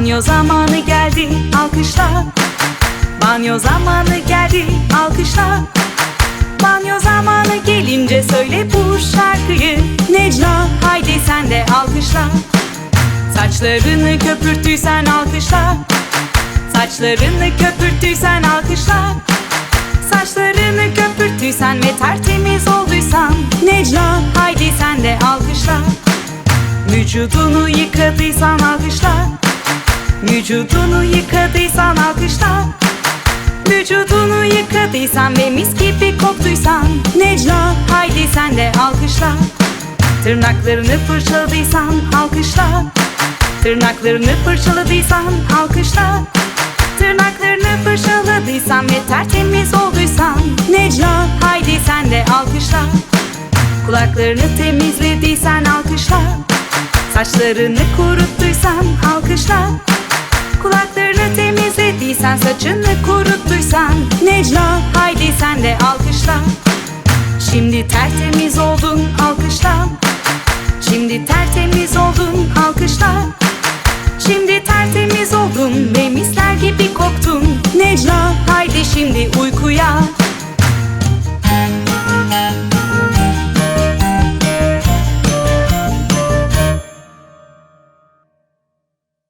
Banyo zamanı geldi alkışla. Banyo zamanı geldi alkışla. Banyo zamanı gelince söyle bu şarkıyı. Necla haydi sen de alkışla. Saçlarını köpürttüysen alkışla. Saçlarını köpürttüysen alkışla. Saçlarını köpürttüysen ve tertemiz olduysan. Necla haydi sen de alkışla. Vücudunu yıkadıysan alkışla Vücudunu yıkadıysan alkışla. Vücudunu yıkadıysan ve mis gibi koktuysan. Necla haydi sen de alkışla. Tırnaklarını fırçaladıysan alkışla. Tırnaklarını fırçaladıysan alkışla. Tırnaklarını fırçaladıysan ve tertemiz olduysan. Necla haydi sen de alkışla. Kulaklarını temizlediysen alkışla. Saçlarını kuruttuysan alkışla saçını kuruttuysan Necla haydi sen de alkışla. Şimdi tertemiz oldun alkışla. Şimdi tertemiz oldun alkışla. Şimdi tertemiz oldun ve